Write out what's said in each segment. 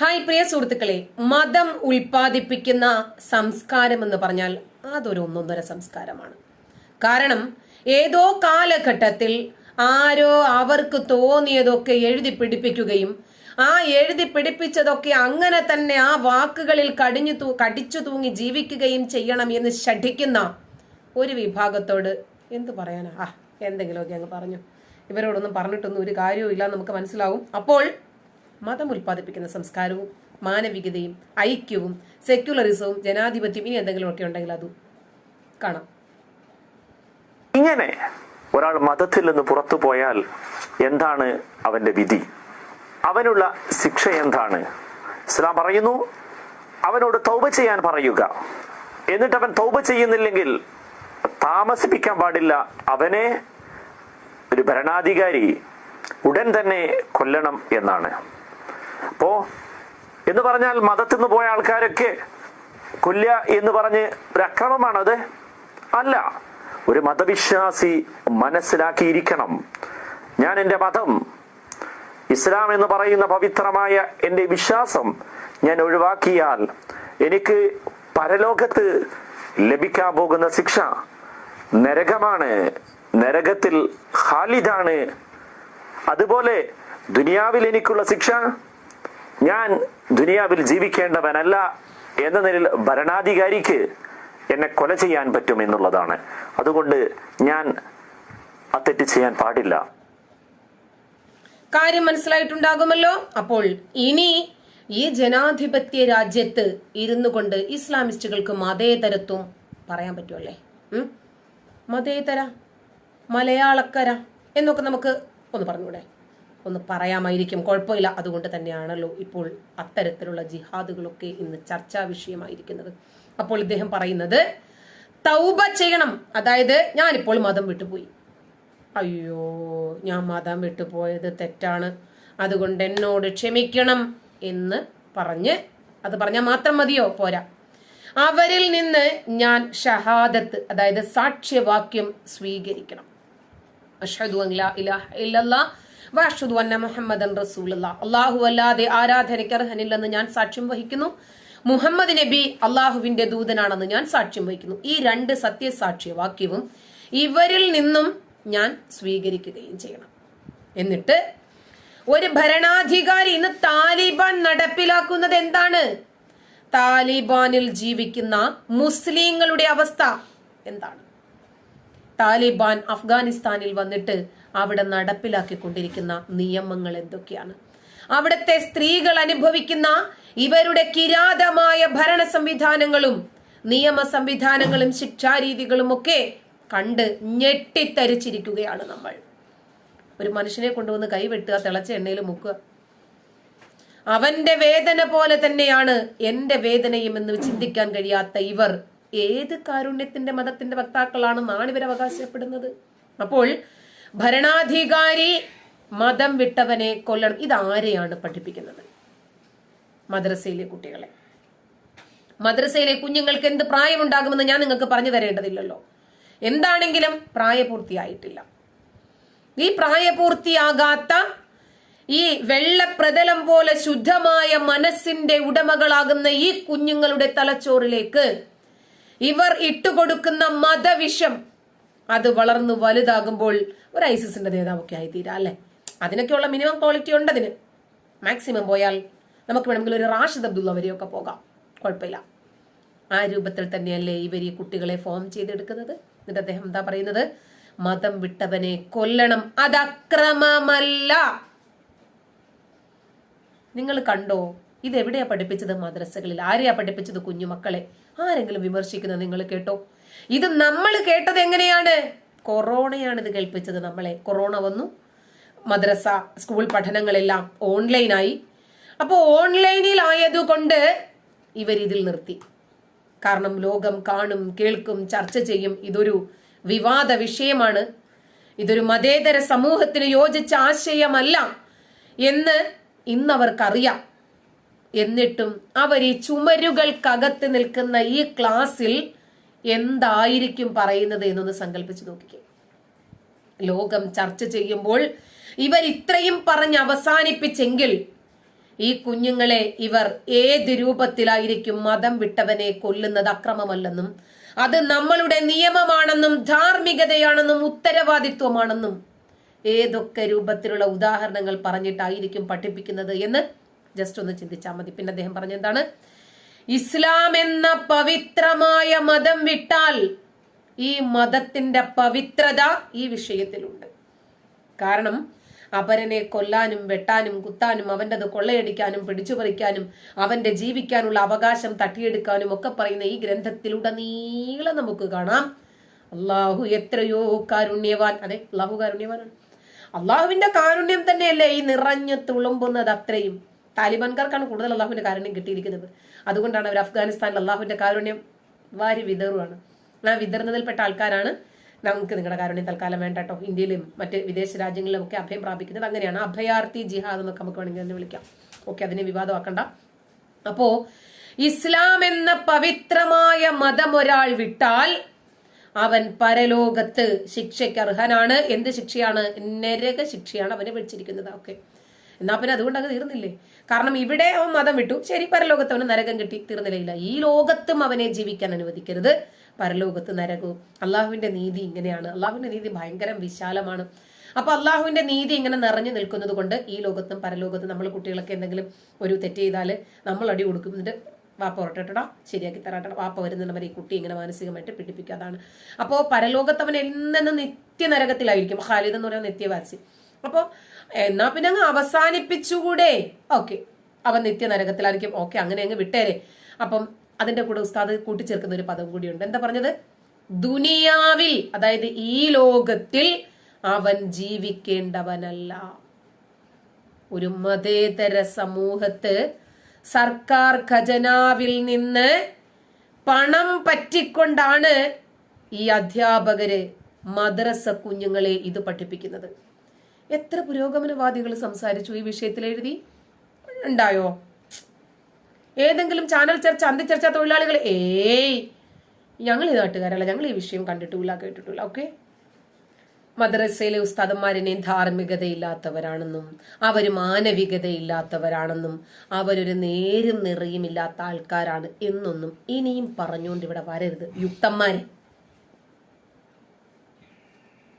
Hi പ്രിയ സുഹൃത്തുക്കളെ മതം ഉൽപ്പാദിപ്പിക്കുന്ന സംസ്കാരം എന്ന് പറഞ്ഞാൽ അതൊരു ഒന്നൊന്നര സംസ്കാരമാണ്. കാരണം ഏതോ കാലഘട്ടത്തിൽ ആരോ അവർക്ക് തോന്നിയതൊക്കെ എഴുതി പിടിപ്പിക്കുകയും ആ എഴുതി പിടിപ്പിച്ചതൊക്കെ അങ്ങനെ തന്നെ ആ വാക്കുകളിൽ കടിഞ്ഞു തൂ കടിച്ചു തൂങ്ങി ജീവിക്കുകയും ചെയ്യണം എന്ന് ശഠിക്കുന്ന ഒരു വിഭാഗത്തോട് എന്ത് പറയാനാ? ആ എന്തെങ്കിലുമൊക്കെ അങ്ങ് പറഞ്ഞു. ഇവരോടൊന്നും പറഞ്ഞിട്ടൊന്നും ഒരു കാര്യവും ഇല്ല നമുക്ക് മനസ്സിലാവും. അപ്പോൾ മതം ഉൽപ്പാദിപ്പിക്കുന്ന സംസ്കാരവും മാനവികതയും ഐക്യവും സെക്യുലറിസവും ജനാധിപത്യം ഇനി എന്തെങ്കിലുമൊക്കെ ഉണ്ടെങ്കിൽ അതും കാണാം. ഇങ്ങനെ ഒരാൾ മതത്തിൽ നിന്ന് പുറത്തു പോയാൽ എന്താണ് അവന്റെ വിധി? അവനുള്ള ശിക്ഷ എന്താണ്? ഇസ്ലാം പറയുന്നു അവനോട് തൗബ ചെയ്യാൻ പറയുക. എന്നിട്ട് അവൻ തൗബ ചെയ്യുന്നില്ലെങ്കിൽ താമസിപ്പിക്കാൻ പാടില്ല. അവനെ ഒരു ഭരണാധികാരി ഉടൻ തന്നെ കൊല്ലണം എന്നാണ്. അപ്പോ എന്ന് പറഞ്ഞാൽ മതത്തിൽ നിന്ന് പോയ ആൾക്കാരൊക്കെ കൊല്ല എന്ന് പറഞ്ഞ് ഒരു അക്രമമാണത്. അല്ല ഒരു മതവിശ്വാസി മനസ്സിലാക്കിയിരിക്കണം. ഞാൻ എന്റെ മതം ഇസ്ലാം എന്ന് പറയുന്ന പവിത്രമായ എന്റെ വിശ്വാസം ഞാൻ ഒഴിവാക്കിയാൽ എനിക്ക് പരലോകത്ത് ലഭിക്കാൻ പോകുന്ന ശിക്ഷ നരകമാണ്. നരകത്തിൽ ഖാലിദാണ്. അതുപോലെ ദുനിയാവിൽ എനിക്കുള്ള ശിക്ഷ ഞാൻ ദുനിയാവിൽ ജീവിക്കേണ്ടവനല്ല എന്ന നിലയിൽ ഭരണാധികാരിക്ക് എന്നെ കൊല ചെയ്യാൻ പറ്റും എന്നുള്ളതാണ്. അതുകൊണ്ട് ഞാൻ ആ തെറ്റ് ചെയ്യാൻ പാടില്ല. കാര്യം മനസ്സിലായിട്ടുണ്ടാകുമല്ലോ? അപ്പോൾ ഇനി ഈ ജനാധിപത്യ രാജ്യത്ത് ഇരുന്നു കൊണ്ട് ഇസ്ലാമിസ്റ്റുകൾക്ക് മതേതരത്വം പറയാൻ പറ്റുമല്ലേ? മതേതര മലയാളക്കര എന്നൊക്കെ നമുക്ക് ഒന്ന് പറഞ്ഞൂടെ ഒന്ന് പറയാമായിരിക്കും. കുഴപ്പമില്ല. അതുകൊണ്ട് തന്നെയാണല്ലോ ഇപ്പോൾ അത്തരത്തിലുള്ള ജിഹാദുകളൊക്കെ ഇന്ന് ചർച്ചാ വിഷയമായിരിക്കുന്നത്. അപ്പോൾ ഇദ്ദേഹം പറയുന്നത് തൗബ ചെയ്യണം. അതായത് ഞാനിപ്പോൾ മതം വിട്ടുപോയി. അയ്യോ ഞാൻ മതം വിട്ടുപോയത് തെറ്റാണ്. അതുകൊണ്ട് എന്നോട് ക്ഷമിക്കണം എന്ന് പറഞ്ഞ് അത് പറഞ്ഞാൽ മാത്രം മതിയോ? പോരാ. അവരിൽ നിന്ന് ഞാൻ ഷഹാദത്ത് അതായത് സാക്ഷ്യവാക്യം സ്വീകരിക്കണം. ലാ ഇലാഹ ഇല്ലല്ലാ വ വന്ന മുഹമ്മദൻ റസൂലുള്ള. അല്ലാഹു അല്ലാതെ ആരാധനയ്ക്ക് അർഹനില്ലെന്ന് ഞാൻ സാക്ഷ്യം വഹിക്കുന്നു. മുഹമ്മദ് നബി അള്ളാഹുവിന്റെ ദൂതനാണെന്ന് ഞാൻ സാക്ഷ്യം വഹിക്കുന്നു. ഈ രണ്ട് സത്യസാക്ഷ്യവാക്യവും ഇവരിൽ നിന്നും ഞാൻ സ്വീകരിക്കുകയും ചെയ്യണം. എന്നിട്ട് ഒരു ഭരണാധികാരി ഇന്ന് താലിബാൻ നടപ്പിലാക്കുന്നത് എന്താണ്? താലിബാനിൽ ജീവിക്കുന്ന മുസ്ലിങ്ങളുടെ അവസ്ഥ എന്താണ്? താലിബാൻ അഫ്ഗാനിസ്ഥാനിൽ വന്നിട്ട് അവിടെ നടപ്പിലാക്കിക്കൊണ്ടിരിക്കുന്ന നിയമങ്ങൾ എന്തൊക്കെയാണ്? അവിടുത്തെ സ്ത്രീകൾ അനുഭവിക്കുന്ന ഇവരുടെ കിരാതമായ ഭരണ സംവിധാനങ്ങളും നിയമ സംവിധാനങ്ങളും ശിക്ഷാരീതികളും ഒക്കെ കണ്ട് ഞെട്ടിത്തരിച്ചിരിക്കുകയാണ് നമ്മൾ. ഒരു മനുഷ്യനെ കൊണ്ടുവന്ന് കൈവെട്ടുക തിളച്ച എണ്ണയിൽ മുക്കുക. അവന്റെ വേദന പോലെ തന്നെയാണ് എന്റെ വേദനയും എന്ന് ചിന്തിക്കാൻ കഴിയാത്ത ഇവർ ഏത് കാരുണ്യത്തിന്റെ മതത്തിന്റെ വക്താക്കളാണെന്നാണ് ഇവർ അവകാശപ്പെടുന്നത്? അപ്പോൾ ഭരണാധികാരി മതം വിട്ടവനെ കൊല്ലണം. ഇതാരെയാണ് പഠിപ്പിക്കുന്നത്? മദ്രസയിലെ കുട്ടികളെ. മദ്രസയിലെ കുഞ്ഞുങ്ങൾക്ക് എന്ത് പ്രായമുണ്ടാകുമെന്ന് ഞാൻ നിങ്ങൾക്ക് പറഞ്ഞു തരേണ്ടതില്ലല്ലോ. എന്താണെങ്കിലും പ്രായപൂർത്തിയായിട്ടില്ല. ഈ പ്രായപൂർത്തിയാകാത്ത ഈ വെള്ളപ്രതലം പോലെ ശുദ്ധമായ മനസ്സിന്റെ ഉടമകളാകുന്ന ഈ കുഞ്ഞുങ്ങളുടെ തലച്ചോറിലേക്ക് ഇവർ ഇട്ടുകൊടുക്കുന്ന മതവിഷം അത് വളർന്നു വലുതാകുമ്പോൾ ഒരു ഐസിസിന്റെ നേതാവൊക്കെ ആയിത്തീരാ അല്ലെ? അതിനൊക്കെയുള്ള മിനിമം ക്വാളിറ്റി ഉണ്ട് അതിന്. മാക്സിമം പോയാൽ നമുക്ക് വേണമെങ്കിൽ ഒരു റാഷിദ് അബ്ദുള്ള വരെയൊക്കെ പോകാം. കുഴപ്പമില്ല. ആ രൂപത്തിൽ തന്നെയല്ലേ ഇവർ ഈ കുട്ടികളെ ഫോം ചെയ്തെടുക്കുന്നത്? എന്നിട്ട് അദ്ദേഹം എന്താ പറയുന്നത്? മതം വിട്ടവനെ കൊല്ലണം. അത് അക്രമമല്ല. നിങ്ങൾ കണ്ടോ? ഇത് എവിടെയാ പഠിപ്പിച്ചത്? മദ്രസകളിൽ. ആരെയാ പഠിപ്പിച്ചത് കുഞ്ഞുമക്കളെ? ആരെങ്കിലും വിമർശിക്കുന്നത് നിങ്ങൾ കേട്ടോ? ഇത് നമ്മൾ കേട്ടത് എങ്ങനെയാണ്? കൊറോണയാണ് ഇത് കേൾപ്പിച്ചത് നമ്മളെ. കൊറോണ വന്നു. മദ്രസ സ്കൂൾ പഠനങ്ങളെല്ലാം ഓൺലൈനായി. അപ്പോൾ ഓൺലൈനിൽ ആയതുകൊണ്ട് ഇവരിതിൽ നിർത്തി. കാരണം ലോകം കാണും കേൾക്കും ചർച്ച ചെയ്യും. ഇതൊരു വിവാദ വിഷയമാണ്. ഇതൊരു മതേതര സമൂഹത്തിന് യോജിച്ച ആശയമല്ല എന്ന് ഇന്നവർക്കറിയാം. എന്നിട്ടും അവർ ഈ ചുമരുകൾക്കകത്ത് നിൽക്കുന്ന ഈ ക്ലാസ്സിൽ എന്തായിരിക്കും പറയുന്നത് എന്നൊന്ന് സങ്കല്പിച്ചു നോക്കിക്കേ. ലോകം ചർച്ച ചെയ്യുമ്പോൾ ഇവർ ഇത്രയും പറഞ്ഞ് അവസാനിപ്പിച്ചെങ്കിൽ ഈ കുഞ്ഞുങ്ങളെ ഇവർ ഏത് രൂപത്തിലായിരിക്കും മതം വിട്ടവനെ കൊല്ലുന്നത് അക്രമമല്ലെന്നും അത് നമ്മളുടെ നിയമമാണെന്നും ധാർമ്മികതയാണെന്നും ഉത്തരവാദിത്വമാണെന്നും ഏതൊക്കെ രൂപത്തിലുള്ള ഉദാഹരണങ്ങൾ പറഞ്ഞിട്ടായിരിക്കും പഠിപ്പിക്കുന്നത് എന്ന് ജസ്റ്റ് ഒന്ന് ചിന്തിച്ചാൽ മതി. പിന്നെ അദ്ദേഹം പറഞ്ഞ എന്താണ്? ഇസ്ലാം എന്ന പവിത്രമായ മതം വിട്ടാൽ ഈ മതത്തിന്റെ പവിത്രത ഈ വിഷയത്തിലുണ്ട്. കാരണം അപരനെ കൊല്ലാനും വെട്ടാനും കുത്താനും അവന്റെത് കൊള്ളയടിക്കാനും പിടിച്ചുപറിക്കാനും അവന്റെ ജീവിക്കാനുള്ള അവകാശം തട്ടിയെടുക്കാനും ഒക്കെ പറയുന്ന ഈ ഗ്രന്ഥത്തിലുടനീളം നമുക്ക് കാണാം. അള്ളാഹു എത്രയോ കാരുണ്യവാൻ അതെ അള്ളാഹു കാരുണ്യവാനാണ്. അള്ളാഹുവിന്റെ കാരുണ്യം തന്നെയല്ലേ ഈ നിറഞ്ഞു തുളുമ്പുന്നത് അത്രയും. താലിബാൻകാർക്കാണ് കൂടുതൽ അള്ളാഹുവിന്റെ കാരുണ്യം കിട്ടിയിരിക്കുന്നത്. അതുകൊണ്ടാണ് അവർ അഫ്ഗാനിസ്ഥാനിൽ അള്ളാഹുവിന്റെ കാരുണ്യം വാരി വിതറുവാണ്. ആ വിതറുന്നതിൽപ്പെട്ട ആൾക്കാരാണ് നമുക്ക് നിങ്ങളുടെ കാരുണ്യം തൽക്കാലം വേണ്ട കേട്ടോ. ഇന്ത്യയിലും മറ്റ് വിദേശ രാജ്യങ്ങളിലും ഒക്കെ അഭയം പ്രാപിക്കുന്നത് അങ്ങനെയാണ്. അഭയാർത്ഥി ജിഹാദ് എന്നൊക്കെ നമുക്ക് വേണമെങ്കിൽ തന്നെ വിളിക്കാം. ഓക്കെ അതിനെ വിവാദമാക്കണ്ട. അപ്പോ ഇസ്ലാം എന്ന പവിത്രമായ മതം ഒരാൾ വിട്ടാൽ അവൻ പരലോകത്ത് ശിക്ഷയ്ക്ക് അർഹനാണ്. എന്ത് ശിക്ഷയാണ്? നരക ശിക്ഷയാണ് അവനെ വിളിച്ചിരിക്കുന്നത് ഓക്കെ. എന്നാ പിന്നെ അതുകൊണ്ട് അത് തീർന്നില്ലേ? കാരണം ഇവിടെ അവൻ മതം വിട്ടു. ശരി പരലോകത്ത് അവന് നരകം കിട്ടി. തീർന്നില്ല. ഈ ലോകത്തും അവനെ ജീവിക്കാൻ അനുവദിക്കരുത്. പരലോകത്ത് നരകവും. അള്ളാഹുവിന്റെ നീതി ഇങ്ങനെയാണ്. അള്ളാഹുവിന്റെ നീതി ഭയങ്കര വിശാലമാണ്. അപ്പൊ അള്ളാഹുവിന്റെ നീതി ഇങ്ങനെ നിറഞ്ഞു നിൽക്കുന്നത് കൊണ്ട് ഈ ലോകത്തും പരലോകത്തും നമ്മൾ കുട്ടികളൊക്കെ എന്തെങ്കിലും ഒരു തെറ്റ് ചെയ്താൽ നമ്മൾ അടി കൊടുക്കും. എന്നിട്ട് വാപ്പ ഉറട്ടടാ ശരിയാക്കി തരാട്ടോ വാപ്പ വരുന്നുണ്ട് വരുന്നവരെ ഈ കുട്ടി ഇങ്ങനെ മാനസികമായിട്ട് പിടിപ്പിക്കാതാണ് അപ്പോൾ പരലോകത്തവൻ നിത്യ നരകത്തിലായിരിക്കും ഖാലിദ് എന്ന് പറയുന്ന നിത്യവാസി. അപ്പോൾ എന്നാ പിന്നെ അങ്ങ് അവസാനിപ്പിച്ചുകൂടെ? ഓക്കെ. അവൻ നിത്യ നരകത്തിലായിരിക്കും ഓക്കെ അങ്ങനെ അങ്ങ് വിട്ടേരെ. അപ്പം അതിന്റെ കൂടെ ഉസ്താദ് കൂട്ടിച്ചേർക്കുന്ന ഒരു പദം കൂടിയുണ്ട്. എന്താ പറഞ്ഞത്? ദുനിയാവിൽ അതായത് ഈ ലോകത്തിൽ അവൻ ജീവിക്കേണ്ടവനല്ല. ഒരു മതേതര സമൂഹത്ത് സർക്കാർ ഖജനാവിൽ നിന്ന് പണം പറ്റിക്കൊണ്ടാണ് ഈ അധ്യാപകര് മദ്രസ കുഞ്ഞുങ്ങളെ ഇത് പഠിപ്പിക്കുന്നത്. എത്ര പുരോഗമനവാദികൾ സംസാരിച്ചു ഈ വിഷയത്തിൽ എഴുതി? ഉണ്ടായോ? ഏതെങ്കിലും ചാനൽ ചർച്ച അന്തിച്ചർച്ച തൊഴിലാളികൾ ഏയ്! ഞങ്ങൾ ഈ നാട്ടുകാരല്ല ഞങ്ങൾ ഈ വിഷയം കണ്ടിട്ടില്ല കേട്ടിട്ടില്ല ഓക്കെ? മദ്രസയിലെ ഉസ്താദന്മാരിനെ ധാർമ്മികതയില്ലാത്തവരാണെന്നും അവർ മാനവികതയില്ലാത്തവരാണെന്നും അവരൊരു നേരും നിറയും ഇല്ലാത്ത ആൾക്കാരാണ് എന്നൊന്നും ഇനിയും പറഞ്ഞുകൊണ്ട് ഇവിടെ വരരുത് യുക്തന്മാരെ.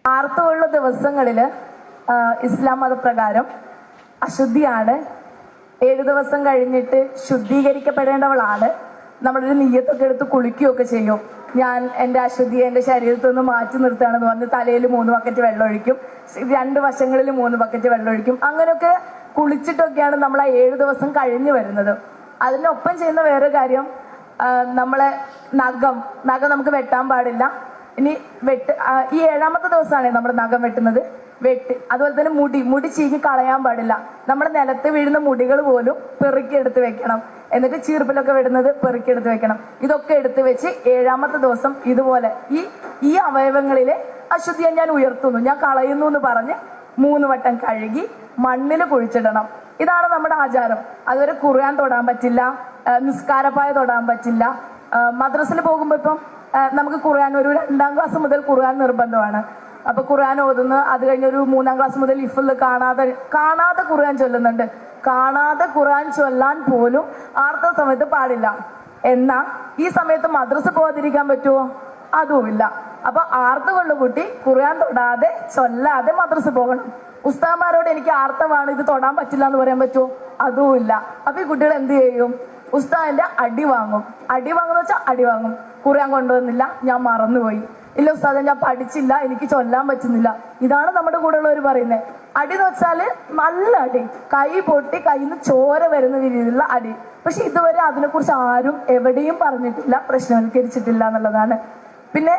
ആർത്തവുള്ള ദിവസങ്ങളിൽ ആ, ഇസ്ലാം മതപ്രകാരം അശുദ്ധിയാണ്. ഏഴു ദിവസം കഴിഞ്ഞിട്ട് ശുദ്ധീകരിക്കപ്പെടേണ്ടവളാണ്. നമ്മളൊരു നീയത്തൊക്കെ എടുത്ത് കുളിക്കുകയൊക്കെ ചെയ്യും. ഞാൻ എന്റെ അശുദ്ധിയെ എന്റെ ശരീരത്തിൽ നിന്ന് മാറ്റി നിർത്തുകയാണെന്ന് പറഞ്ഞ് തലയിൽ മൂന്ന് ബക്കറ്റ് വെള്ളം ഒഴിക്കും. രണ്ട് വശങ്ങളിൽ മൂന്ന് ബക്കറ്റ് വെള്ളം ഒഴിക്കും. അങ്ങനെയൊക്കെ കുളിച്ചിട്ടൊക്കെയാണ് നമ്മൾ ആ ഏഴു ദിവസം കഴിഞ്ഞു വരുന്നത്. അതിനൊപ്പം ചെയ്യുന്ന വേറെ കാര്യം നമ്മളെ നഖം നഖം നമുക്ക് വെട്ടാൻ പാടില്ല. ഇനി വെട്ട് ഈ ഏഴാമത്തെ ദിവസമാണ് നമ്മൾ നഖം വെട്ടുന്നത്. വെട്ട് അതുപോലെ തന്നെ മുടി മുടി ചീകി കളയാൻ പാടില്ല. നമ്മുടെ നിലത്ത് വീഴുന്ന മുടികൾ പോലും പെറുക്കി എടുത്ത് വെക്കണം. എന്നിട്ട് ചീർപ്പിലൊക്കെ വിടുന്നത് പെറുക്കി എടുത്ത് വെക്കണം. ഇതൊക്കെ എടുത്ത് വെച്ച് ഏഴാമത്തെ ദിവസം ഇതുപോലെ ഈ ഈ അവയവങ്ങളിലെ അശുദ്ധിയെ ഞാൻ ഉയർത്തുന്നു. ഞാൻ കളയുന്നു എന്ന് പറഞ്ഞ് മൂന്ന് വട്ടം കഴുകി മണ്ണിൽ കുഴിച്ചിടണം. ഇതാണ് നമ്മുടെ ആചാരം. അതുവരെ കുറയാൻ തൊടാൻ പറ്റില്ല നിസ്കാരപ്പായ തൊടാൻ പറ്റില്ല. മദ്രസിൽ പോകുമ്പോൾ ഇപ്പം നമുക്ക് ഖുർആൻ ഒരു രണ്ടാം ക്ലാസ് മുതൽ ഖുർആൻ നിർബന്ധമാണ്. അപ്പൊ ഖുർആൻ ഓതുന്നു. അത് കഴിഞ്ഞൊരു മൂന്നാം ക്ലാസ് മുതൽ ഇഫിൽ കാണാതെ കാണാതെ ഖുർആൻ ചൊല്ലുന്നുണ്ട്. കാണാതെ ഖുർആൻ ചൊല്ലാൻ പോലും ആർത്ത സമയത്ത് പാടില്ല. എന്നാ ഈ സമയത്ത് മദ്രസ പോകാതിരിക്കാൻ പറ്റുമോ അതുമില്ല. അപ്പൊ ആർത്തുകൊള്ള കുട്ടി ഖുർആൻ തൊടാതെ ചൊല്ലാതെ മദ്രസ പോകണം. ഉസ്താമാരോട് എനിക്ക് ആർത്തമാണ് ഇത് തൊടാൻ പറ്റില്ല എന്ന് പറയാൻ പറ്റുമോ അതുമില്ല. അപ്പൊ ഈ കുട്ടികൾ എന്ത് ചെയ്യും? ഉസ്താദിന്റെ അടി വാങ്ങും. അടി വാങ്ങുന്ന വെച്ചാൽ അടി വാങ്ങും. ഖുർആൻ കൊണ്ടുവന്നില്ല ഞാൻ മറന്നുപോയി. ഇല്ല ഉസ്താദെ ഞാൻ പഠിച്ചില്ല എനിക്ക് ചൊല്ലാൻ പറ്റുന്നില്ല. ഇതാണ് നമ്മുടെ കൂടെ ഉള്ളവർ പറയുന്നത് അടി എന്ന് വെച്ചാൽ നല്ല അടി. കൈ പൊട്ടി കയ്യിൽ നിന്ന് ചോര വരുന്ന രീതിയിലുള്ള അടി. പക്ഷെ ഇതുവരെ അതിനെക്കുറിച്ച് ആരും എവിടെയും പറഞ്ഞിട്ടില്ല പ്രശ്നവൽക്കരിച്ചിട്ടില്ല എന്നുള്ളതാണ് പിന്നെ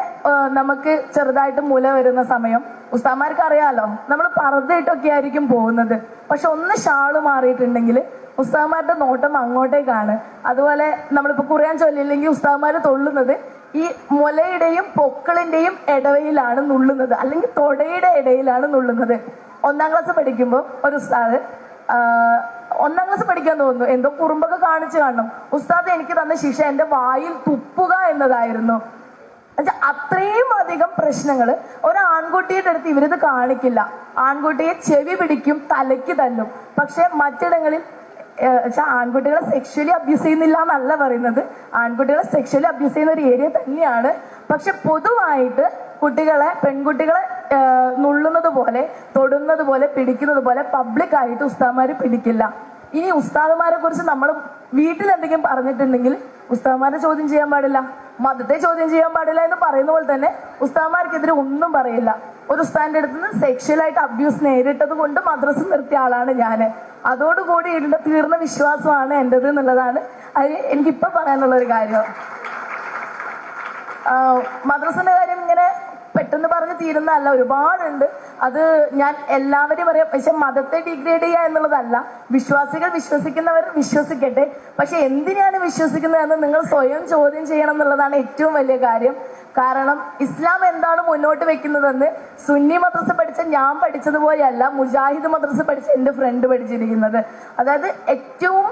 നമുക്ക് ചെറുതായിട്ട് മുല വരുന്ന സമയം. ഉസ്താമാർക്ക് അറിയാലോ നമ്മൾ പറന്നിട്ടൊക്കെ ആയിരിക്കും പോകുന്നത്. പക്ഷെ ഒന്ന് ഷാൾ മാറിയിട്ടുണ്ടെങ്കിൽ ഉസ്താമാരുടെ നോട്ടം അങ്ങോട്ടേക്കാണ്. അതുപോലെ നമ്മളിപ്പോ കുറയാൻ ചൊല്ലില്ലെങ്കിൽ ഉസ്താമാര് തൊള്ളുന്നത് ഈ മുലയുടെയും പൊക്കളിന്റെയും ഇടവയിലാണ് നുള്ളുന്നത്. അല്ലെങ്കിൽ തൊടയുടെ ഇടയിലാണ് നുള്ളുന്നത്. ഒന്നാം ക്ലാസ് പഠിക്കുമ്പോൾ ഒരു ഉസ്താദ് ഒന്നാം ക്ലാസ് പഠിക്കാൻ തോന്നുന്നു. എന്തോ കുറുമ്പൊക്കെ കാണിച്ചു കാണണം. ഉസ്താദ് എനിക്ക് തന്ന ശിക്ഷ എന്റെ വായിൽ തുപ്പുക എന്നതായിരുന്നു. അത്രയും അധികം പ്രശ്നങ്ങൾ ഒരു ആൺകുട്ടിയുടെ അടുത്ത് ഇവരിത് കാണിക്കില്ല. ആൺകുട്ടിയെ ചെവി പിടിക്കും തലയ്ക്ക് തല്ലും. പക്ഷെ മറ്റിടങ്ങളിൽ ആൺകുട്ടികളെ സെക്ഷലി അബ്യൂസ് ചെയ്യുന്നില്ല എന്നല്ല പറയുന്നത്. ആൺകുട്ടികളെ സെക്ഷലി അബ്യൂസ് ചെയ്യുന്ന ഒരു ഏരിയ തന്നെയാണ്. പക്ഷെ പൊതുവായിട്ട് കുട്ടികളെ പെൺകുട്ടികളെ നുള്ളുന്നത് പോലെ തൊടുന്നത് പോലെ പിടിക്കുന്നത് പോലെ പബ്ലിക്കായിട്ട് ഉസ്താദ്മാർ പിടിക്കില്ല. ഇനി ഉസ്താദ്മാരെ കുറിച്ച് നമ്മൾ വീട്ടിൽ എന്തെങ്കിലും പറഞ്ഞിട്ടുണ്ടെങ്കിൽ ഉസ്താദ്മാരെ ചോദ്യം ചെയ്യാൻ പാടില്ല. മതത്തെ ചോദ്യം ചെയ്യാൻ പാടില്ല എന്ന് പറയുന്ന പോലെ തന്നെ ഉസ്താമാർക്കെതിരെ ഒന്നും പറയില്ല. ഒരു ഉസ്താന്റെ അടുത്ത് നിന്ന് സെക്ഷലായിട്ട് അബ്യൂസ് നേരിട്ടത് കൊണ്ട് മദ്രസ് നിർത്തിയ ആളാണ് ഞാൻ അതോടുകൂടി ഇതിന്റെ തീർന്ന വിശ്വാസമാണ് എന്റെത് എന്നുള്ളതാണ് അത് എനിക്കിപ്പോ പറയാനുള്ള ഒരു കാര്യം മദ്രസിന്റെ കാര്യം ഇങ്ങനെ പെട്ടെന്ന് പറഞ്ഞ് തീരുന്നതല്ല. ഒരുപാടുണ്ട്. അത് ഞാൻ എല്ലാവരും പറയാം പക്ഷെ മതത്തെ ഡിഗ്രേഡ് ചെയ്യുക എന്നുള്ളതല്ല. വിശ്വാസികൾ വിശ്വസിക്കുന്നവർ വിശ്വസിക്കട്ടെ. പക്ഷെ എന്തിനാണ് വിശ്വസിക്കുന്നതെന്ന് നിങ്ങൾ സ്വയം ചോദ്യം ചെയ്യണം എന്നുള്ളതാണ് ഏറ്റവും വലിയ കാര്യം. കാരണം ഇസ്ലാം എന്താണ് മുന്നോട്ട് വെക്കുന്നതെന്ന് സുന്നി മദ്രസ പഠിച്ച ഞാൻ പഠിച്ചതുപോലെയല്ല മുജാഹിദ് മദ്രസ പഠിച്ച എന്റെ ഫ്രണ്ട് പഠിച്ചിരിക്കുന്നത്. അതായത് ഏറ്റവും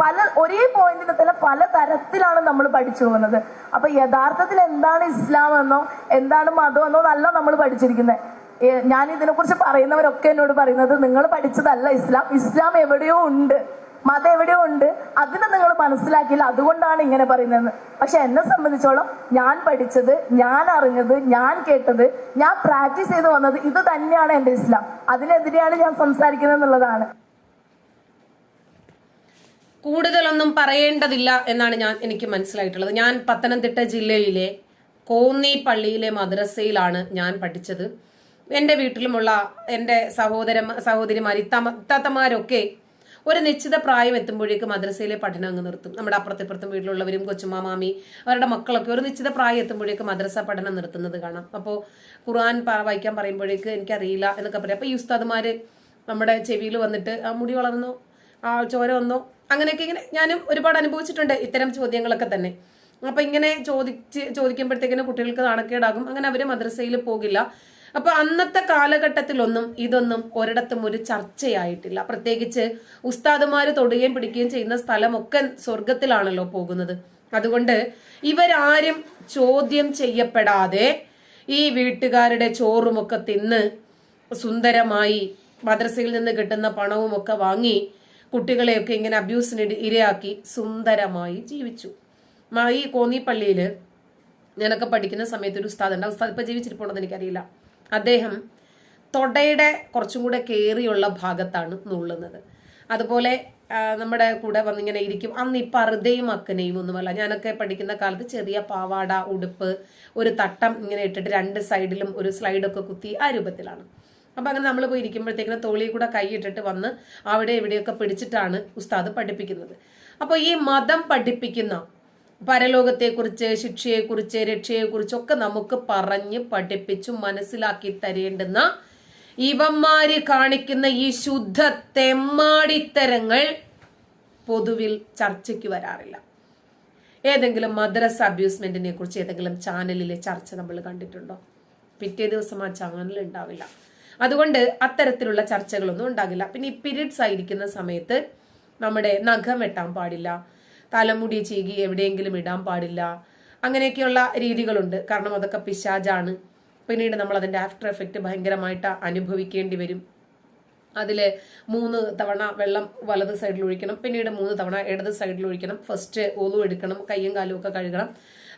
പല ഒരേ പോയിന്റിൽ തന്നെ പല തരത്തിലാണ് നമ്മൾ പഠിച്ചു പോകുന്നത്. അപ്പൊ യഥാർത്ഥത്തിൽ എന്താണ് ഇസ്ലാം എന്നോ എന്താണ് മതം എന്നോ അല്ല നമ്മൾ പഠിച്ചിരിക്കുന്നത് ഞാൻ ഇതിനെക്കുറിച്ച് പറയുന്നവരൊക്കെ എന്നോട് പറയുന്നത് നിങ്ങൾ പഠിച്ചതല്ല ഇസ്ലാം. ഇസ്ലാം എവിടെയോ ഉണ്ട്. മതം എവിടെയോ ഉണ്ട്. അതിനെ നിങ്ങൾ മനസ്സിലാക്കിയില്ല. അതുകൊണ്ടാണ് ഇങ്ങനെ പറയുന്നത്. പക്ഷെ എന്നെ സംബന്ധിച്ചോളം ഞാൻ പഠിച്ചത് ഞാൻ അറിഞ്ഞത് ഞാൻ കേട്ടത് ഞാൻ പ്രാക്ടീസ് ചെയ്ത് വന്നത് ഇത് തന്നെയാണ് എന്റെ ഇസ്ലാം. അതിനെതിരെയാണ് ഞാൻ സംസാരിക്കുന്നത് എന്നുള്ളതാണ് കൂടുതലൊന്നും പറയേണ്ടതില്ല എന്നാണ് ഞാൻ എനിക്ക് മനസ്സിലായിട്ടുള്ളത്. ഞാൻ പത്തനംതിട്ട ജില്ലയിലെ കോന്നി പള്ളിയിലെ മദ്രസയിലാണ് ഞാൻ പഠിച്ചത്. എന്റെ വീട്ടിലുമുള്ള എന്റെ സഹോദര സഹോദരിമാർ ഇത്താത്തമാരൊക്കെ ഒരു നിശ്ചിത പ്രായം എത്തുമ്പോഴേക്കും മദ്രസയിലെ പഠനം അങ്ങ് നിർത്തും. നമ്മുടെ അപ്പുറത്തിപ്പുറത്തും വീട്ടിലുള്ളവരും കൊച്ചുമാമാമി അവരുടെ മക്കളൊക്കെ ഒരു നിശ്ചിത പ്രായം എത്തുമ്പോഴേക്കും മദ്രസ പഠനം നിർത്തുന്നത് കാണാം. അപ്പോൾ ഖുർആൻ വായിക്കാൻ പറയുമ്പോഴേക്ക് എനിക്കറിയില്ല എന്നൊക്കെ പറയാം. അപ്പോൾ ഈ ഉസ്താദ്മാർ നമ്മുടെ ചെവിയിൽ വന്നിട്ട് ആ മുടി വളർന്നോ? ആ ചോര വന്നോ? അങ്ങനെയൊക്കെ ഇങ്ങനെ ഞാനും ഒരുപാട് അനുഭവിച്ചിട്ടുണ്ട് ഇത്തരം ചോദ്യങ്ങളൊക്കെ തന്നെ. അപ്പം ഇങ്ങനെ ചോദിച്ച് ചോദിക്കുമ്പോഴത്തേക്കിനും കുട്ടികൾക്ക് നാണക്കേടാകും. അങ്ങനെ അവർ മദ്രസയിൽ പോകില്ല. അപ്പൊ അന്നത്തെ കാലഘട്ടത്തിലൊന്നും ഇതൊന്നും ഒരിടത്തും ഒരു ചർച്ചയായിട്ടില്ല. പ്രത്യേകിച്ച് ഉസ്താദുമാർ തൊടുകയും പിടിക്കുകയും ചെയ്യുന്ന സ്ഥലമൊക്കെ സ്വർഗത്തിലാണല്ലോ പോകുന്നത്. അതുകൊണ്ട് ഇവരാരും ചോദ്യം ചെയ്യപ്പെടാതെ ഈ വീട്ടുകാരുടെ ചോറുമൊക്കെ തിന്ന് സുന്ദരമായി മദ്രസയിൽ നിന്ന് കിട്ടുന്ന പണവും ഒക്കെ വാങ്ങി കുട്ടികളെയൊക്കെ ഇങ്ങനെ അബ്യൂസിന് ഇരയാക്കി സുന്ദരമായി ജീവിച്ചു. ഈ കോന്നിപ്പള്ളിയിൽ ഞാനൊക്കെ പഠിക്കുന്ന സമയത്ത് ഒരു ഉസ്താദ് ഉണ്ട്. ഉസ്താദ് ഇപ്പൊ ജീവിച്ചിരിപ്പുണ്ടെന്ന് എനിക്കറിയില്ല. അദ്ദേഹം തൊടയുടെ കുറച്ചും കൂടെ കയറിയുള്ള ഭാഗത്താണ് നുള്ളുന്നത്. അതുപോലെ നമ്മുടെ കൂടെ വന്നിങ്ങനെ ഇരിക്കും. അന്ന് ഈ അറുതയും അക്കനെയും ഒന്നുമല്ല. ഞാനൊക്കെ പഠിക്കുന്ന കാലത്ത് ചെറിയ പാവാട ഉടുപ്പ് ഒരു തട്ടം ഇങ്ങനെ ഇട്ടിട്ട് രണ്ട് സൈഡിലും ഒരു സ്ലൈഡൊക്കെ കുത്തി ആ രൂപത്തിലാണ്. അപ്പൊ അങ്ങനെ നമ്മൾ പോയി ഇരിക്കുമ്പോഴത്തേക്കിന് തോളിൽ കൂടെ കൈയിട്ടിട്ട് വന്ന് അവിടെ എവിടെയൊക്കെ പിടിച്ചിട്ടാണ് ഉസ്താദ് പഠിപ്പിക്കുന്നത്. അപ്പോൾ ഈ മതം പഠിപ്പിക്കുന്ന പരലോകത്തെക്കുറിച്ച് ശിക്ഷയെക്കുറിച്ച് രക്ഷയെക്കുറിച്ചൊക്കെ നമുക്ക് പറഞ്ഞ് പഠിപ്പിച്ചു മനസ്സിലാക്കി തരേണ്ടുന്ന ഇവന്മാര് കാണിക്കുന്ന ഈ ശുദ്ധ തെമ്മാടിത്തരങ്ങൾ പൊതുവിൽ ചർച്ചയ്ക്ക് വരാറില്ല. ഏതെങ്കിലും മദ്രസ അബ്യൂസ്മെന്റിനെ കുറിച്ച് ഏതെങ്കിലും ചാനലിലെ ചർച്ച നമ്മൾ കണ്ടിട്ടുണ്ടോ? പിറ്റേ ദിവസം ആ ചാനൽ ഉണ്ടാവില്ല. അതുകൊണ്ട് അത്തരത്തിലുള്ള ചർച്ചകളൊന്നും ഉണ്ടാകില്ല. പിന്നെ ഈ പീരീഡ്സ് ആയിരിക്കുന്ന സമയത്ത് നമ്മുടെ നഖം വെട്ടാൻ പാടില്ല തലമുടി ചീകി എവിടെയെങ്കിലും ഇടാൻ പാടില്ല അങ്ങനെയൊക്കെയുള്ള രീതികളുണ്ട്. കാരണം അതൊക്കെ പിശാജാണ് പിന്നീട് നമ്മൾ അതിന്റെ ആഫ്റ്റർ എഫക്റ്റ് ഭയങ്കരമായിട്ട് അനുഭവിക്കേണ്ടി വരും. അതിൽ മൂന്ന് തവണ വെള്ളം വലത് സൈഡിൽ ഒഴിക്കണം. പിന്നീട് മൂന്ന് തവണ ഇടത് സൈഡിൽ ഒഴിക്കണം. ഫസ്റ്റ് ഒതു എടുക്കണം. കയ്യും കാലും ഒക്കെ കഴുകണം.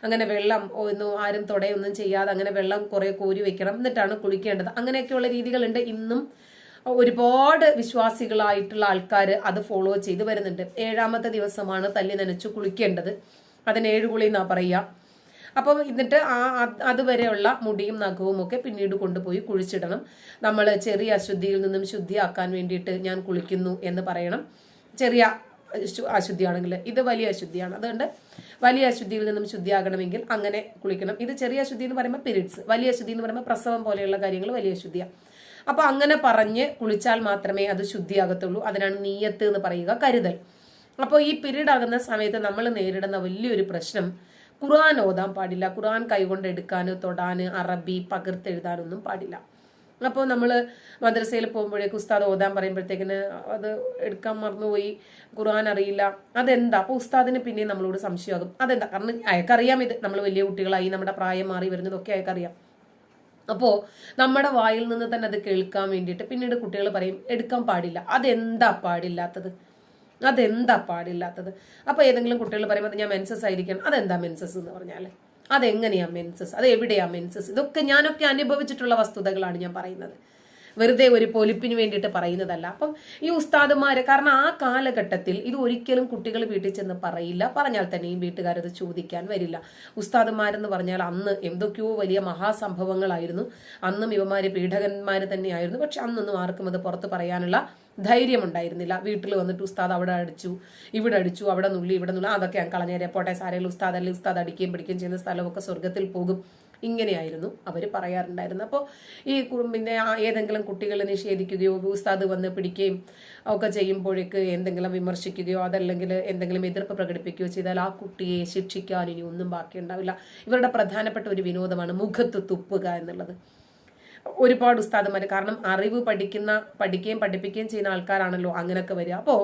അങ്ങനെ വെള്ളം ഒന്നും ആരും തുടയൊന്നും ചെയ്യാതെ അങ്ങനെ വെള്ളം കുറെ കോരി വെക്കണം. എന്നിട്ടാണ് കുളിക്കേണ്ടത്. അങ്ങനെയൊക്കെയുള്ള രീതികളുണ്ട്. ഇന്നും ഒരുപാട് വിശ്വാസികളായിട്ടുള്ള ആൾക്കാർ അത് ഫോളോ ചെയ്ത് വരുന്നുണ്ട്. ഏഴാമത്തെ ദിവസമാണ് തല്ലി നനച്ചു കുളിക്കേണ്ടത്. അതിന് ഏഴുകുളി എന്നാ പറയുക അപ്പം എന്നിട്ട് ആ അതുവരെയുള്ള മുടിയും നഖവും ഒക്കെ പിന്നീട് കൊണ്ടുപോയി കുഴിച്ചിടണം. നമ്മൾ ചെറിയ അശുദ്ധിയിൽ നിന്നും ശുദ്ധിയാക്കാൻ വേണ്ടിയിട്ട് ഞാൻ കുളിക്കുന്നു എന്ന് പറയണം. ചെറിയ അശുദ്ധിയാണെങ്കിൽ ഇത് വലിയ അശുദ്ധിയാണ്. അതുകൊണ്ട് വലിയ അശുദ്ധിയിൽ നിന്നും ശുദ്ധിയാകണമെങ്കിൽ അങ്ങനെ കുളിക്കണം. ഇത് ചെറിയ അശുദ്ധി എന്ന് പറയുമ്പോൾ പിരീഡ്സ്. വലിയ അശുദ്ധി എന്ന് പറയുമ്പോൾ പ്രസവം പോലെയുള്ള കാര്യങ്ങൾ വലിയ അശുദ്ധിയാണ് അപ്പൊ അങ്ങനെ പറഞ്ഞ് കുളിച്ചാൽ മാത്രമേ അത് ശുദ്ധിയാകത്തുള്ളൂ. അതിനാണ് നീയത്ത് എന്ന് പറയുക കരുതൽ. അപ്പോൾ ഈ പിരീഡ് ആകുന്ന സമയത്ത് നമ്മൾ നേരിടുന്ന വലിയൊരു പ്രശ്നം ഖുർആൻ ഓതാൻ പാടില്ല. ഖുർആൻ കൈകൊണ്ട് എടുക്കാൻ തൊടാൻ അറബി പകർത്തെഴുതാനൊന്നും പാടില്ല. അപ്പോൾ നമ്മൾ മദ്രസയിൽ പോകുമ്പോഴേക്ക് ഉസ്താദ് ഓതാൻ പറയുമ്പോഴത്തേക്കിന് അത് എടുക്കാൻ മറന്നുപോയി. ഖുർആൻ അറിയില്ല. അതെന്താ? അപ്പോൾ ഉസ്താദിന് പിന്നെയും നമ്മളോട് സംശയമാകും. അതെന്താ? കാരണം അയാൾക്കറിയാം ഇത്. നമ്മൾ വലിയ കുട്ടികളായി നമ്മുടെ പ്രായം മാറി വരുന്നതൊക്കെ അയാൾക്കറിയാം. അപ്പോൾ നമ്മുടെ വായിൽ നിന്ന് തന്നെ അത് കേൾക്കാൻ വേണ്ടിയിട്ട് പിന്നീട് കുട്ടികൾ പറയും എടുക്കാൻ പാടില്ല. അതെന്താ പാടില്ലാത്തത്? അതെന്താ പാടില്ലാത്തത്? അപ്പോൾ ഏതെങ്കിലും കുട്ടികൾ പറയുമ്പോൾ ഞാൻ മെൻസസ് ആയിരിക്കണം. അതെന്താ മെൻസസ് എന്ന് പറഞ്ഞാൽ അതെങ്ങനെയാ മെൻസസ്? അത് എവിടെയാ മെൻസസ്? ഇതൊക്കെ ഞാനൊക്കെ അനുഭവിച്ചിട്ടുള്ള വസ്തുതകളാണ് ഞാൻ പറയുന്നത്. വെറുതെ ഒരു പൊലിപ്പിന് വേണ്ടിയിട്ട് പറയുന്നതല്ല. അപ്പം ഈ ഉസ്താദുമാര് കാരണം ആ കാലഘട്ടത്തിൽ ഇത് ഒരിക്കലും കുട്ടികൾ വീട്ടിൽ ചെന്ന് പറയില്ല. പറഞ്ഞാൽ തന്നെയും വീട്ടുകാരത് ചോദിക്കാൻ വരില്ല. ഉസ്താദുമാരെന്ന് പറഞ്ഞാൽ അന്ന് എന്തൊക്കെയോ വലിയ മഹാസംഭവങ്ങളായിരുന്നു. അന്നും ഇവമാര് പീഡകന്മാര് തന്നെയായിരുന്നു. പക്ഷെ അന്നൊന്നും ആർക്കും അത് പുറത്ത് പറയാനുള്ള ധൈര്യമുണ്ടായിരുന്നില്ല. വീട്ടിൽ വന്നിട്ട് ഉസ്താദ് അവിടെ അടിച്ചു ഇവിടെ അടിച്ചു അവിടെ നുള്ളി ഇവിടെ നുള്ളി. അതൊക്കെ ഞാൻ കളഞ്ഞേരെ. പോട്ടെ സാരയിൽ ഉസ്താദ് അല്ലെങ്കിൽ ഉസ്താദ് അടിക്കുകയും പിടിക്കുകയും ചെയ്യുന്ന സ്ഥലമൊക്കെ സ്വർഗത്തിൽ പോകും. ഇങ്ങനെയായിരുന്നു അവർ പറയാറുണ്ടായിരുന്നു അപ്പോൾ ഈ കു- പിന്നെ ഏതെങ്കിലും കുട്ടികളെ നിഷേധിക്കുകയോ ഉസ്താദ് വന്ന് പിടിക്കുകയും ഒക്കെ ചെയ്യുമ്പോഴേക്ക് എന്തെങ്കിലും വിമർശിക്കുകയോ അതല്ലെങ്കിൽ എന്തെങ്കിലും എതിർപ്പ് പ്രകടിപ്പിക്കുകയോ ചെയ്താൽ ആ കുട്ടിയെ ശിക്ഷിക്കാൻ ഇനി ഒന്നും ബാക്കിയുണ്ടാവില്ല. ഇവരുടെ പ്രധാനപ്പെട്ട ഒരു വിനോദമാണ് മുഖത്ത് തുപ്പുക എന്നുള്ളത്. ഒരുപാട് ഉസ്താദന്മാർ കാരണം അറിവ് പഠിക്കുന്ന പഠിക്കുകയും പഠിപ്പിക്കുകയും ചെയ്യുന്ന ആൾക്കാരാണല്ലോ അങ്ങനെയൊക്കെ വരിക. അപ്പോൾ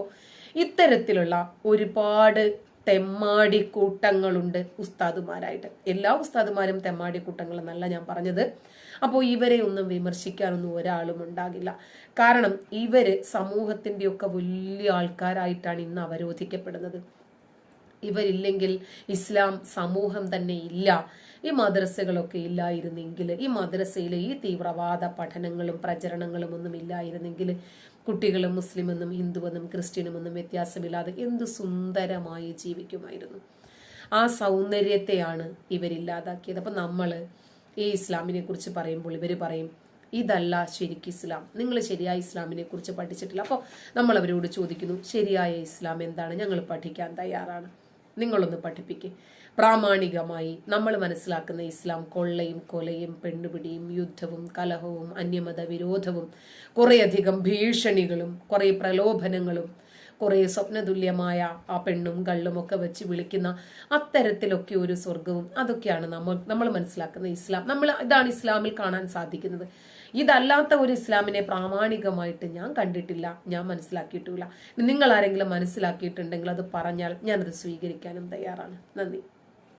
ഇത്തരത്തിലുള്ള ഒരുപാട് തെമ്മാടി കൂട്ടങ്ങളുണ്ട് ഉസ്താദുമാരായിട്ട്. എല്ലാ ഉസ്താദുമാരും തെമ്മാടി കൂട്ടങ്ങൾ എന്നല്ല ഞാൻ പറഞ്ഞത്. അപ്പോൾ ഇവരെ ഒന്നും വിമർശിക്കാനൊന്നും ഒരാളും ഉണ്ടാകില്ല. കാരണം ഇവർ സമൂഹത്തിന്റെയൊക്കെ വലിയ ആൾക്കാരായിട്ടാണ് ഇന്ന് അവരോധിക്കപ്പെടുന്നത്. ഇവരില്ലെങ്കിൽ ഇസ്ലാം സമൂഹം തന്നെ ഇല്ല. ഈ മദ്രസകളൊക്കെ ഇല്ലായിരുന്നെങ്കിൽ ഈ മദ്രസയിലെ ഈ തീവ്രവാദ പഠനങ്ങളും പ്രചരണങ്ങളും ഒന്നും ഇല്ലായിരുന്നെങ്കിൽ കുട്ടികൾ മുസ്ലിമെന്നും ഹിന്ദുവെന്നും ക്രിസ്ത്യനുമെന്നും വ്യത്യാസമില്ലാതെ എന്ത് സുന്ദരമായി ജീവിക്കുമായിരുന്നു. ആ സൗന്ദര്യത്തെയാണ് ഇവരില്ലാതാക്കിയത് അപ്പം നമ്മൾ ഈ ഇസ്ലാമിനെ കുറിച്ച് പറയുമ്പോൾ ഇവർ പറയും ഇതല്ല ശരിക്കും ഇസ്ലാം. നിങ്ങൾ ശരിയായ ഇസ്ലാമിനെ കുറിച്ച് പഠിച്ചിട്ടില്ല. അപ്പോൾ നമ്മൾ അവരോട് ചോദിക്കുന്നു ശരിയായ ഇസ്ലാം എന്താണ്? ഞങ്ങൾ പഠിക്കാൻ തയ്യാറാണ്. നിങ്ങളൊന്ന് പഠിപ്പിക്കുക പ്രാമാണികമായി നമ്മൾ മനസ്സിലാക്കുന്ന ഇസ്ലാം കൊള്ളയും കൊലയും പെണ്ണുപിടിയും യുദ്ധവും കലഹവും അന്യമത വിരോധവും കുറേയധികം ഭീഷണികളും കുറേ പ്രലോഭനങ്ങളും കുറേ സ്വപ്നതുല്യമായ ആ പെണ്ണും കള്ളും ഒക്കെ വെച്ച് വിളിക്കുന്ന അത്തരത്തിലൊക്കെ ഒരു സ്വർഗവും അതൊക്കെയാണ് നമ്മൾ നമ്മൾ മനസ്സിലാക്കുന്ന ഇസ്ലാം. നമ്മൾ ഇതാണ് ഇസ്ലാമിൽ കാണാൻ സാധിക്കുന്നത്. ഇതല്ലാത്ത ഒരു ഇസ്ലാമിനെ പ്രാമാണികമായിട്ട് ഞാൻ കണ്ടിട്ടില്ല. ഞാൻ മനസ്സിലാക്കിയിട്ടില്ല. നിങ്ങൾ ആരെങ്കിലും മനസ്സിലാക്കിയിട്ടുണ്ടെങ്കിൽ അത് പറഞ്ഞാൽ ഞാനത് സ്വീകരിക്കാനും തയ്യാറാണ്. നന്ദി.